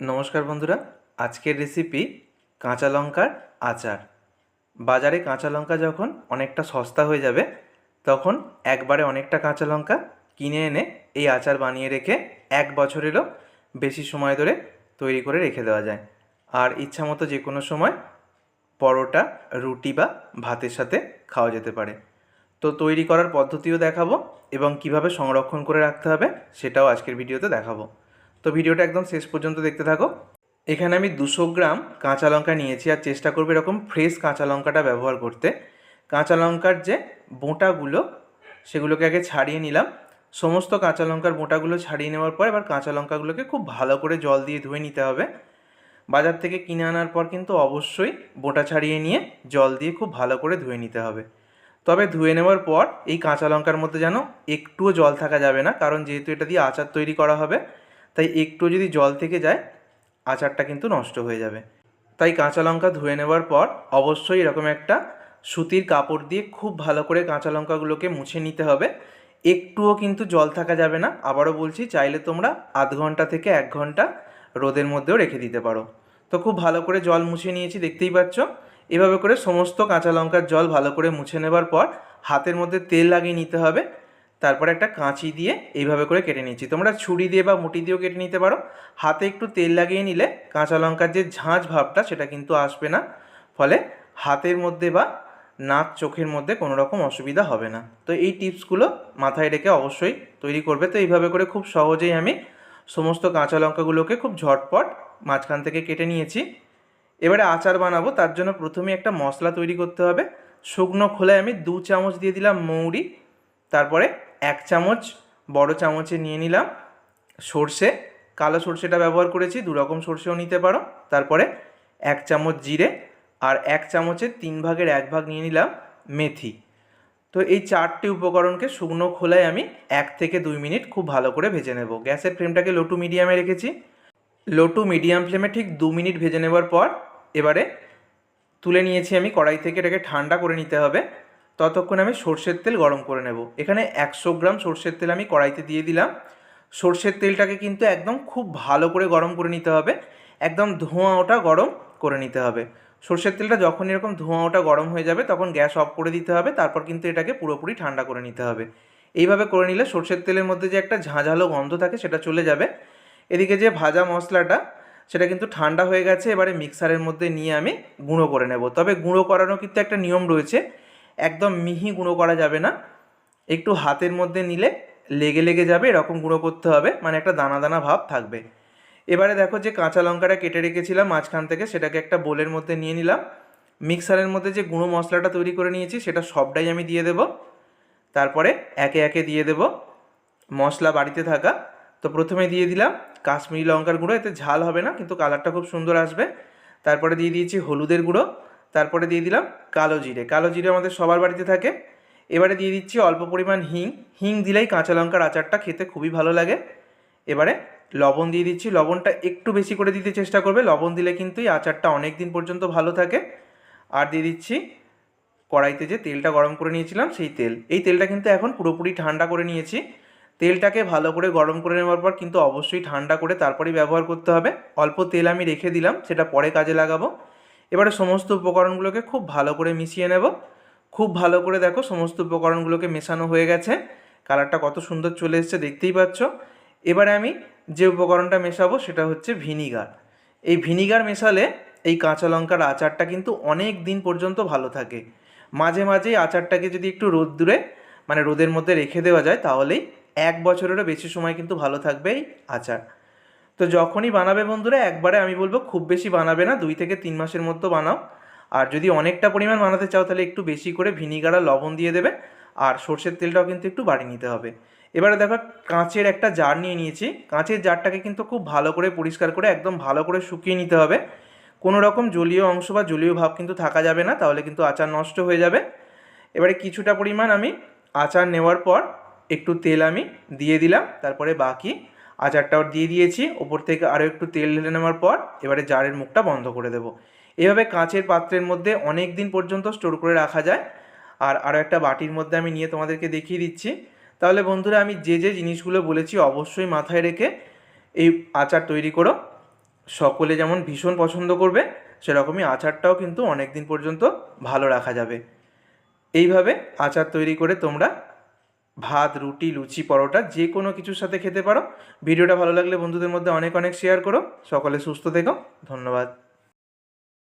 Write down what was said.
নমস্কার বন্ধুরা, আজকের রেসিপি কাঁচা লঙ্কার আচার। বাজারে কাঁচা লঙ্কা যখন অনেকটা সস্তা হয়ে যাবে, তখন একবারে অনেকটা কাঁচা লঙ্কা কিনে এনে এই আচার বানিয়ে রেখে এক বছরেরও বেশি সময় ধরে তৈরি করে রেখে দেওয়া যায়। আর ইচ্ছা মতো যে কোনো সময় পরোটা, রুটি বা ভাতের সাথে খাওয়া যেতে পারে। তো তৈরি করার পদ্ধতিও দেখাবো এবং কীভাবে সংরক্ষণ করে রাখতে হবে সেটাও আজকের ভিডিওতে দেখাবো। তো ভিডিওটা একদম শেষ পর্যন্ত দেখতে থাকো। এখানে আমি দুশো গ্রাম কাঁচা লঙ্কা নিয়েছি আর চেষ্টা করব এরকম ফ্রেশ কাঁচা লঙ্কাটা ব্যবহার করতে। কাঁচা লঙ্কার যে বোঁটাগুলো, সেগুলোকে আগে ছাড়িয়ে নিলাম। সমস্ত কাঁচা লঙ্কার বোঁটাগুলো ছাড়িয়ে নেওয়ার পর এবার কাঁচা লঙ্কাগুলোকে খুব ভালো করে জল দিয়ে ধুয়ে নিতে হবে। বাজার থেকে কিনে আনার পর কিন্তু অবশ্যই বোঁটা ছাড়িয়ে নিয়ে জল দিয়ে খুব ভালো করে ধুয়ে নিতে হবে। তবে ধুয়ে নেওয়ার পর এই কাঁচা লঙ্কার মধ্যে যেন একটুও জল থাকা যাবে না, কারণ যেহেতু এটা দিয়ে আচার তৈরি করা হবে তাই একটু যদি জল থেকে যায়, আচারটা কিন্তু নষ্ট হয়ে যাবে। তাই কাঁচা লঙ্কা ধুয়ে নেওয়ার পর অবশ্যই এরকম একটা সুতির কাপড় দিয়ে খুব ভালো করে কাঁচা লঙ্কাগুলোকে মুছে নিতে হবে। একটুও কিন্তু জল থাকা যাবে না। আবারও বলছি, চাইলে তোমরা আধ ঘণ্টা থেকে এক ঘণ্টা রোদের মধ্যেও রেখে দিতে পারো। তো খুব ভালো করে জল মুছে নিয়েছি, দেখতেই পাচ্ছ। এভাবে করে সমস্ত কাঁচা লঙ্কার জল ভালো করে মুছে নেবার পর হাতের মধ্যে তেল লাগিয়ে নিতে হবে। তারপরে একটা কাঁচি দিয়ে এইভাবে করে কেটে নিচ্ছি। তোমরা ছুরি দিয়ে বা মুটি দিয়েও কেটে নিতে পারো। হাতে একটু তেল লাগিয়ে নিলে কাঁচা লঙ্কার যে ঝাঁঝ ভাবটা সেটা কিন্তু আসবে না। ফলে হাতের মধ্যে বা নাক চোখের মধ্যে কোনো রকম অসুবিধা হবে না। তো এই টিপসগুলো মাথায় রেখে অবশ্যই তৈরি করবে। তো এইভাবে করে খুব সহজেই আমি সমস্ত কাঁচা লঙ্কাগুলোকে খুব ঝটপট মাঝখান থেকে কেটে নিয়েছি। এবারে আচার বানাবো। তার জন্য প্রথমে একটা মশলা তৈরি করতে হবে। শুকনো খোলায় আমি দু চামচ দিয়ে দিলাম মৌরি। তারপরে এক চামচ, বড় চামচে নিয়ে নিলাম। সর্ষে, কালো সর্ষেটা ব্যবহার করেছি দু রকম সর্ষেও নিতে পারো। তারপরে এক চামচ জিরে আর এক চামচের তিন ভাগের এক ভাগ নিয়ে নিলাম মেথি। তো এই চারটি উপকরণকে শুকনো খোলায় আমি এক থেকে দুই মিনিট খুব ভালো করে ভেজে নেব। গ্যাসের ফ্লেমটাকে লো টু মিডিয়ামে রেখেছি। লো টু মিডিয়াম ফ্লেমে ঠিক দু মিনিট ভেজে নেবার পর এবারে তুলে নিয়েছি আমি কড়াই থেকে, এটাকে ঠান্ডা করে নিতে হবে। ততক্ষণ আমি সর্ষের তেল গরম করে নেব। এখানে একশো গ্রাম সর্ষের তেল আমি কড়াইতে দিয়ে দিলাম। সর্ষের তেলটাকে কিন্তু একদম খুব ভালো করে গরম করে নিতে হবে। একদম ধোঁয়া ওটা গরম করে নিতে হবে। সর্ষের তেলটা যখন এরকম ধোঁয়া ওটা গরম হয়ে যাবে, তখন গ্যাস অফ করে দিতে হবে। তারপর কিন্তু এটাকে পুরোপুরি ঠান্ডা করে নিতে হবে। এইভাবে করে নিলে সর্ষের তেলের মধ্যে যে একটা ঝাঁঝালো গন্ধ থাকে, সেটা চলে যাবে। এদিকে যে ভাজা মশলাটা, সেটা কিন্তু ঠান্ডা হয়ে গেছে। এবারে মিক্সারের মধ্যে নিয়ে আমি গুঁড়ো করে নেব। তবে গুঁড়ো করানো কিন্তু একটা নিয়ম রয়েছে। একদম মিহি গুঁড়ো করা যাবে না। একটু হাতের মধ্যে নিলে লেগে লেগে যাবে, এরকম গুঁড়ো করতে হবে মানে একটা দানা দানা ভাব থাকবে। এবারে দেখো যে কাঁচা লঙ্কাটা কেটে রেখেছিলাম, মাঝখান থেকে সেটাকে একটা বোলের মধ্যে নিয়ে নিলাম। মিক্সারের মধ্যে যে গুঁড়ো মশলাটা তৈরি করে নিয়েছি, সেটা সবটাই আমি দিয়ে দেব। তারপরে একে একে দিয়ে দেব। মশলা বাড়িতে থাকা, তো প্রথমে দিয়ে দিলাম কাশ্মীরি লঙ্কার গুঁড়ো, এতে ঝাল হবে না, কিন্তু কালারটা খুব সুন্দর আসবে। তারপরে দিয়ে দিয়েছি হলুদের গুঁড়ো। তারপরে দিয়ে দিলাম কালো জিরে। কালো জিরে আমাদের সবার বাড়িতে থাকে। এবারে দিয়ে দিচ্ছি অল্প পরিমাণ হিং। হিং দিলেই কাঁচা লঙ্কার আচারটা খেতে খুবই ভালো লাগে। এবারে লবণ দিয়ে দিচ্ছি। লবণটা একটু বেশি করে দিতে চেষ্টা করবে। লবণ দিলে কিন্তু এই আচারটা অনেক দিন পর্যন্ত ভালো থাকে। আর দিয়ে দিচ্ছি কড়াইতে যে তেলটা গরম করে নিয়েছিলাম সেই তেল। এই তেলটা কিন্তু এখন পুরোপুরি ঠান্ডা করে নিয়েছি। তেলটাকে ভালো করে গরম করে নেওয়ার পর কিন্তু অবশ্যই ঠান্ডা করে তারপরেই ব্যবহার করতে হবে। অল্প তেল আমি রেখে দিলাম। সেটা পরে কাজে লাগাবো। এবারে সমস্ত উপকরণগুলোকে খুব ভালো করে মিশিয়ে নেব। খুব ভালো করে দেখো সমস্ত উপকরণগুলোকে মেশানো হয়ে গেছে। কালারটা কত সুন্দর চলে এসছে, দেখতেই পাচ্ছ। এবারে আমি যে উপকরণটা মেশাবো সেটা হচ্ছে ভিনিগার। এই ভিনিগার মেশালে এই কাঁচা লঙ্কার আচারটা কিন্তু অনেক দিন পর্যন্ত ভালো থাকে। মাঝে মাঝেই আচারটাকে যদি একটু রোদ দূরে মানে রোদের মধ্যে রেখে দেওয়া যায়, তাহলেই এক বছরেরও বেশি সময় কিন্তু ভালো থাকবে এই আচার। তো যখনই বানাবে বন্ধুরা, একবারে আমি বলব খুব বেশি বানাবে না, দুই থেকে তিন মাসের মধ্যে বানাও। আর যদি অনেকটা পরিমাণ বানাতে চাও, তাহলে একটু বেশি করে ভিনিগার আর লবণ দিয়ে দেবে, আর সর্ষের তেলটাও কিন্তু একটু বাড়িয়ে নিতে হবে। এবারে দেখো, কাঁচের একটা জার নিয়ে নিয়েছি। কাঁচের জারটাকে কিন্তু খুব ভালো করে পরিষ্কার করে, একদম ভালো করে শুকিয়ে নিতে হবে। কোনো রকম জলীয় অংশ বা জলীয় ভাব কিন্তু থাকা যাবে না, তাহলে কিন্তু আচার নষ্ট হয়ে যাবে। এবারে কিছুটা পরিমাণ আমি আচার নেওয়ার পর একটু তেল আমি দিয়ে দিলাম, তারপরে বাকি আচারটাও দিয়ে দিয়েছি। ওপর থেকে আরও একটু তেল ঢেলে নেওয়ার পর এবারে জারের মুখটা বন্ধ করে দেবো। এভাবে কাঁচের পাত্রের মধ্যে অনেক দিন পর্যন্ত স্টোর করে রাখা যায়। আর আরও একটা বাটির মধ্যে আমি নিয়ে তোমাদেরকে দেখিয়ে দিচ্ছি। তাহলে বন্ধুরা, আমি যে যে জিনিসগুলো বলেছি অবশ্যই মাথায় রেখে এই আচার তৈরি করো। সকলে যেমন ভীষণ পছন্দ করবে, সেরকমই আচারটাও কিন্তু অনেক দিন পর্যন্ত ভালো রাখা যাবে। এইভাবে আচার তৈরি করে তোমরা ভাত, রুটি, লুচি, পরোটা যে কোনো কিছুর সাথে খেতে পারো। ভিডিওটা ভালো লাগলে বন্ধুদের মধ্যে অনেক অনেক শেয়ার করো। সকলে সুস্থ থেকো। ধন্যবাদ।